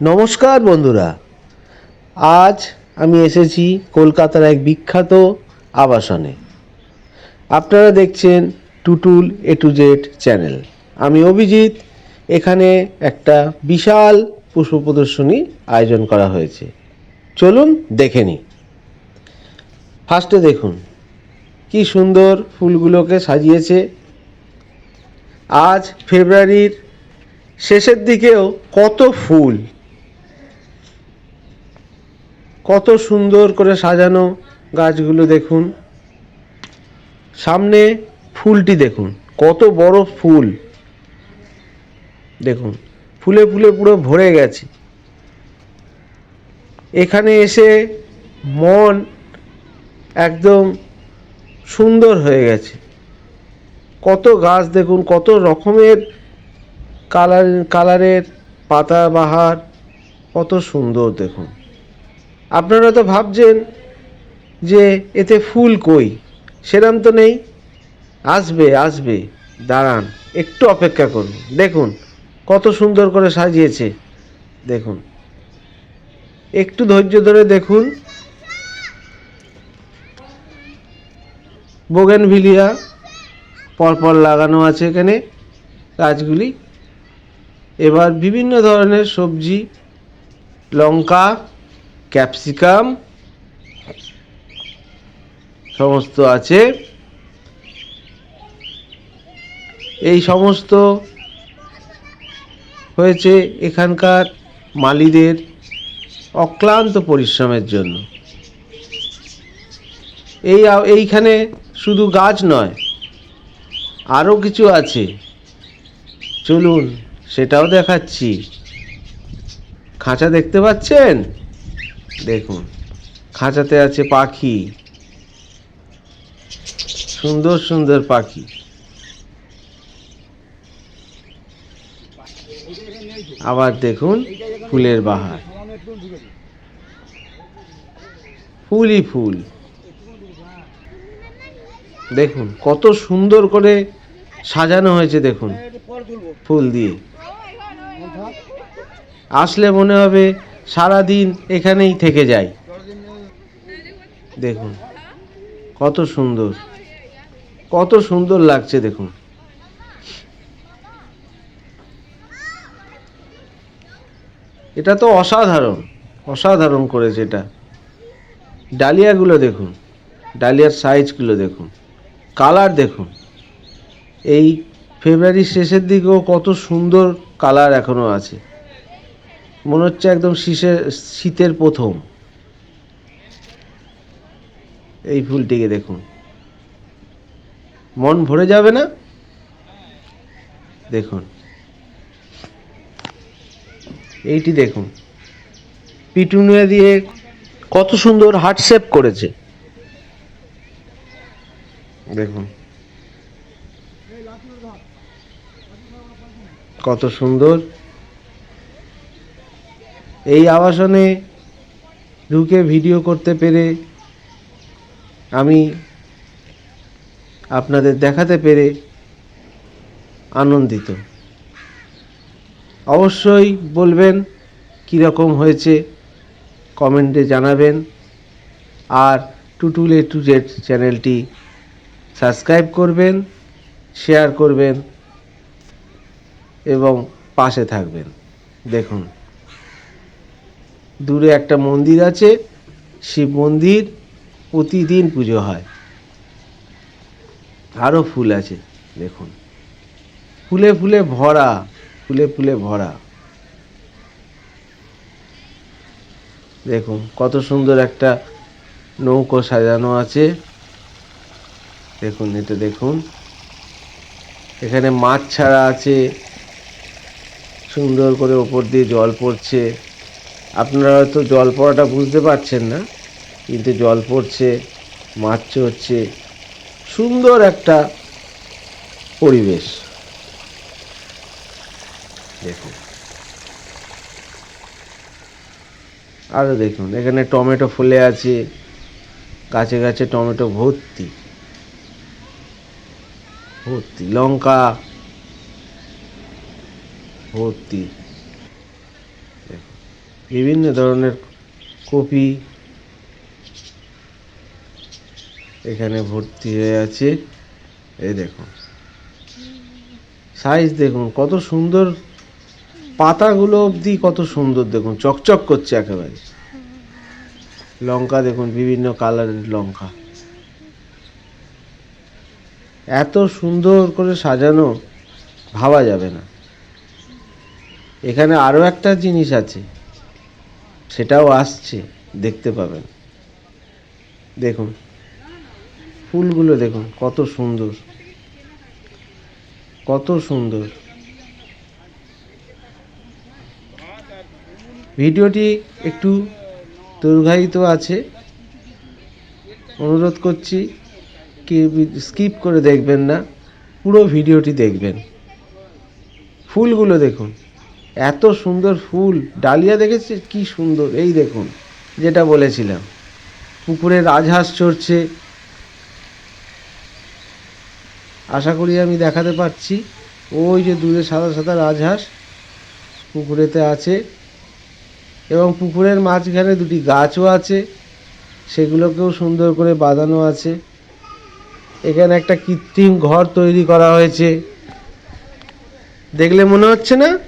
নমস্কার বন্ধুরা। আজ আমি এসেছি কলকাতার এক বিখ্যাত আবাসনে। আপনারা দেখছেন Tutul A to Z channel. আমি অভিজিৎ, এখানে একটা বিশাল পুষ্প প্রদর্শনী আয়োজন করা হয়েছে। চলুন দেখে নিই। ফার্স্টে দেখুন, কি সুন্দর ফুলগুলোকে সাজিয়েছে। আজ ফেব্রুয়ারির শেষের দিকেও কত ফুল কত সুন্দর করে সাজানো গাছগুলো দেখুন। সামনে ফুলটি দেখুন, কত বড় ফুল। দেখুন, ফুলে ফুলে পুরো ভরে গেছে। এখানে এসে মন একদম সুন্দর হয়ে গেছে। কত গাছ দেখুন, কত রকমের কালার, কালারের পাতা, বাহার, কত সুন্দর দেখুন। আপনারা তো ভাবছেন যে এতে ফুল কই? সেরম তো নেই। আসবে আসবে। দাঁড়ান, একটু অপেক্ষা করুন। দেখুন, কত সুন্দর করে সাজিয়েছে। দেখুন। একটু ধৈর্য ধরে দেখুন। বোগেনভিলিয়া, পরপর লাগানো আছে এখানে গাছগুলি। এবার বিভিন্ন ধরনের সবজি, লঙ্কা ক্যাপসিকাম, সমস্ত আছে। এই সমস্ত হয়েছে এখানকার মালিদের অক্লান্ত পরিশ্রমের জন্য। এই এইখানে শুধু গাছ নয় আরও কিছু আছে। চলুন, সেটাও দেখাচ্ছি। খাঁচা দেখতে পাচ্ছেন? দেখুন, খাঁচাতে আছে পাখি। সুন্দর সুন্দর পাখি। আবার দেখুন ফুলের বাহার। ফুলই ফুল। দেখুন, কত সুন্দর করে সাজানো হয়েছে, দেখুন। ফুল দিয়ে। আসলে মনে হবে সারা দিন এখানেই থেকে যাই দেখুন, কত সুন্দর। কত সুন্দর লাগছে, দেখুন। এটা তো অসাধারণ অসাধারণ করেছে এটা। ডালিয়াগুলো দেখুন, ডালিয়ার সাইজগুলো দেখুন, কালার দেখুন। এই ফেব্রুয়ারির শেষের দিকেও কত সুন্দর কালার এখনও আছে। মনে হচ্ছে একদম শীষের, শীতের প্রথম। এই ফুলটিকে দেখুন। মন ভরে যাবে না? দেখুন। এইটি দেখুন। পিটুনিয়া দিয়ে কত সুন্দর হার্ট শেপ করেছে। দেখুন। কত সুন্দর। এই আবাসনে ঢুকে ভিডিও করতে পেরে আমি আপনাদের দেখাতে পেরে আনন্দিত। অবশ্যই বলবেন কীরকম হয়েছে, কমেন্টে জানাবেন। আর টুটুল এ টু জেড চ্যানেলটি সাবস্ক্রাইব করবেন, শেয়ার করবেন এবং পাশে থাকবেন। দেখুন। দূরে একটা মন্দির আছে, শিব মন্দির, প্রতিদিন পুজো হয়। আরও ফুল আছে, দেখুন। ফুলে ফুলে ভরা, ফুলে ফুলে ভরা। দেখুন, কত সুন্দর একটা নৌকো সাজানো আছে। দেখুন, এটা দেখুন। এখানে মাছ ছাড়া আছে। সুন্দর করে ওপর দিয়ে জল পড়ছে। আপনারা হয়তো জল পড়াটা বুঝতে পারছেন না, কিন্তু জল পড়ছে, মাছ হচ্ছে সুন্দর একটা পরিবেশ। দেখুন। আরও দেখুন, এখানে টমেটো ফুলে আছে, গাছে গাছে টমেটো ভর্তি। ভর্তি, লঙ্কা। ভর্তি। বিভিন্ন ধরনের কপি এখানে ভর্তি হয়ে আছে। এই দেখুন। সাইজ দেখুন, কত সুন্দর। পাতাগুলো অবধি কত সুন্দর দেখুন, চকচক করছে একেবারে। লঙ্কা দেখুন, বিভিন্ন কালারের লঙ্কা। এত সুন্দর করে সাজানো, ভাবা যাবে না। এখানে আরও একটা জিনিস আছে। সেটাও আসছে, দেখতে পাবেন। দেখুন, ফুলগুলো দেখুন, কত সুন্দর। কত সুন্দর। ভিডিওটি একটু দীর্ঘায়িত আছে। অনুরোধ করছি কি স্কিপ করে দেখবেন না, পুরো ভিডিওটি দেখবেন। ফুলগুলো দেখুন। এত সুন্দর ফুল। ডালিয়া দেখেছে কি সুন্দর। এই দেখুন, যেটা বলেছিলাম। পুকুরে রাজহাঁস চড়ছে। আশা করি আমি দেখাতে পারছি। ওই যে দূরে সাদা সাদা রাজহাঁস পুকুরেতে আছে। এবং পুকুরের মাঝখানে দুটি গাছও আছে। সেগুলোকেও সুন্দর করে বাঁধানো আছে। এখানে একটা কৃত্রিম ঘর তৈরি করা হয়েছে। দেখলে মনে হচ্ছে না?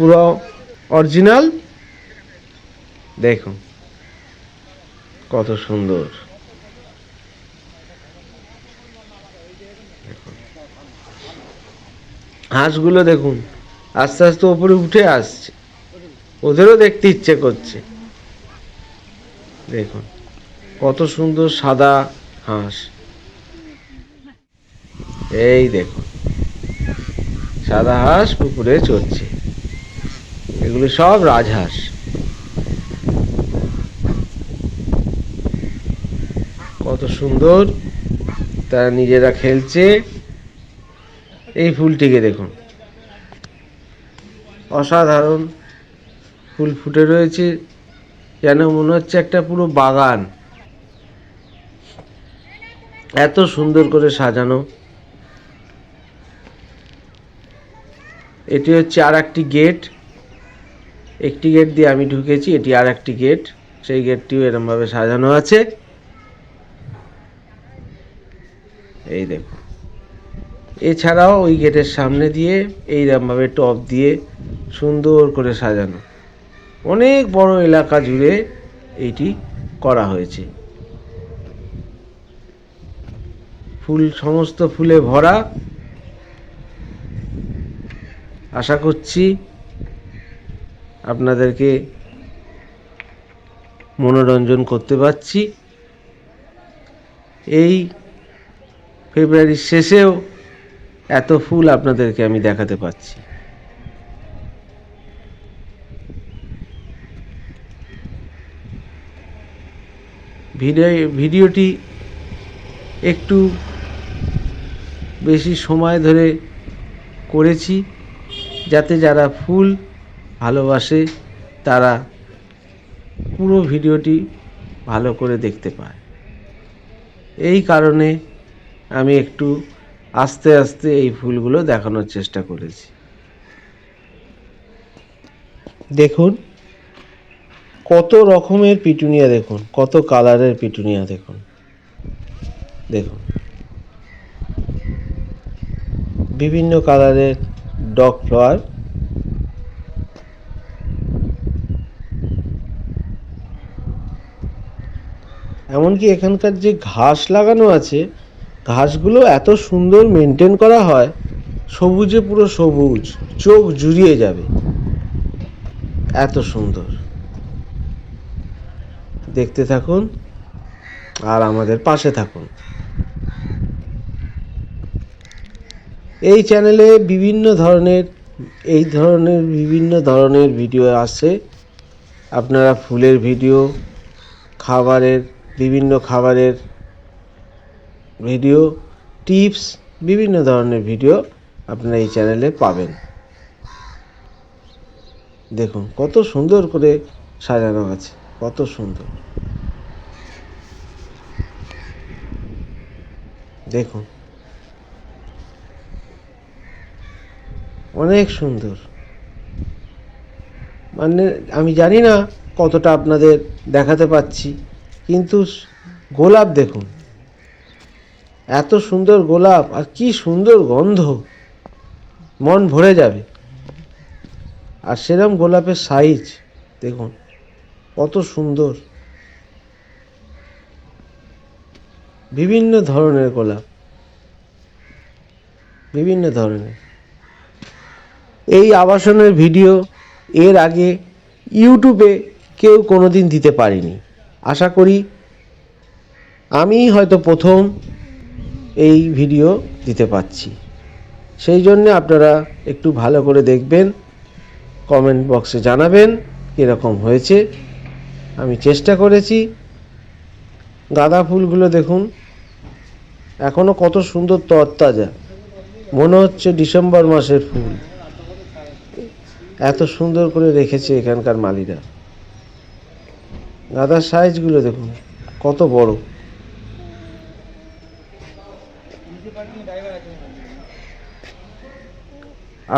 পুরো অরিজিনাল। দেখুন, কত সুন্দর। হাঁসগুলো দেখুন, আস্তে আস্তে ওপরে উঠে আসছে। ওদেরও দেখতে ইচ্ছে করছে। দেখুন, কত সুন্দর সাদা হাঁস। এই দেখুন, সাদা হাঁস পুকুরে চড়ছে। এগুলো সব রাজহাঁস। কত সুন্দর। তারা নিজেরা খেলছে। এই ফুলটিকে দেখুন। অসাধারণ ফুল ফুটে রয়েছে। যেন মনে হচ্ছে একটা পুরো বাগান। এত সুন্দর করে সাজানো। এটি হচ্ছে আর একটি গেট। একটি গেট দিয়ে আমি ঢুকেছি, এটি আর একটি গেট। সেই গেটটিও এরমভাবে সাজানো আছে। এই দেখো এছাড়াও ওই গেটের সামনে দিয়ে এইরকমভাবে টপ দিয়ে সুন্দর করে সাজানো। অনেক বড় এলাকা জুড়ে এইটি করা হয়েছে। ফুল, সমস্ত ফুলে ভরা। আশা করছি আপনাদেরকে মনোরঞ্জন করতে পারছি। এই ফেব্রুয়ারির শেষেও এত ফুল আপনাদেরকে আমি দেখাতে পাচ্ছি ভিডিও, ভিডিওটি একটু বেশি সময় ধরে করেছি, যাতে যারা ফুল ভালোবাসে, তারা পুরো ভিডিওটি ভালো করে দেখতে পায়। এই কারণে আমি একটু আস্তে আস্তে এই ফুলগুলো দেখানোর চেষ্টা করেছি। দেখুন, কত রকমের পিটুনিয়া দেখুন, কত কালারের পিটুনিয়া দেখুন। দেখুন, বিভিন্ন কালারের ডগ ফ্লাওয়ার এমনকি এখানকার যে ঘাস লাগানো আছে, ঘাসগুলো এত সুন্দর মেনটেন করা হয়, সবুজে পুরো সবুজ, চোখ জুড়িয়ে যাবে। এত সুন্দর। দেখতে থাকুন আর আমাদের পাশে থাকুন। এই চ্যানেলে বিভিন্ন ধরনের, এই ধরনের বিভিন্ন ধরনের ভিডিও আসে। আপনারা ফুলের ভিডিও খাবারের বিভিন্ন খাবারের ভিডিও, টিপস, বিভিন্ন ধরনের ভিডিও আপনারা এই চ্যানেলে পাবেন। দেখুন, কত সুন্দর করে সাজানো আছে, কত সুন্দর। দেখুন, অনেক সুন্দর। মানে আমি জানি না কতটা আপনাদের দেখাতে পাচ্ছি। কিন্তু গোলাপ দেখুন। এত সুন্দর গোলাপ আর কি সুন্দর গন্ধ। মন ভরে যাবে। আর সেরম গোলাপের সাইজ দেখুন, কত সুন্দর। বিভিন্ন ধরনের গোলাপ। বিভিন্ন ধরনের। এই আবাসনের ভিডিও এর আগে ইউটিউবে কেউ কোনোদিন দিতে পারেনি। আশা করি আমিই হয়তো প্রথম এই ভিডিও দিতে পাচ্ছি সেই জন্য আপনারা একটু ভালো করে দেখবেন কমেন্ট বক্সে জানাবেন কীরকম হয়েছে। আমি চেষ্টা করেছি। গাঁদা ফুলগুলো দেখুন এখনও কত সুন্দর তরতাজা। মনে হচ্ছে ডিসেম্বর মাসের ফুল। এত সুন্দর করে রেখেছে এখানকার মালিরা। গাঁদার সাইজগুলো দেখুন, কত বড়।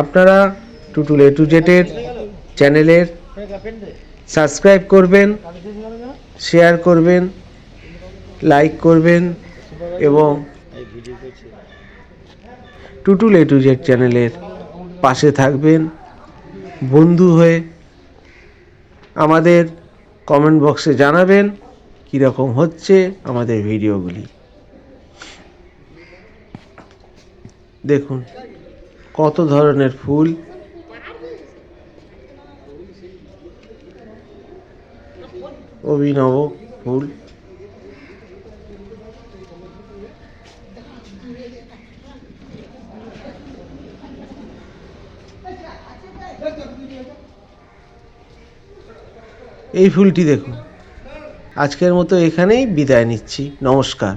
আপনারা টুটুল এ টু জেটের চ্যানেলের সাবস্ক্রাইব করবেন, শেয়ার করবেন, লাইক করবেন এবং টুটুল এ টু জেড চ্যানেলের পাশে থাকবেন, বন্ধু হয়ে আমাদের কমেন্ট বক্সে জানাবেন কীরকম হচ্ছে আমাদের ভিডিওগুলি। দেখুন কত ধরনের ফুল। অভিনব ফুল। এই ফুলটি দেখুন। আজকের মতো এখানেই বিদায় নিচ্ছি। নমস্কার।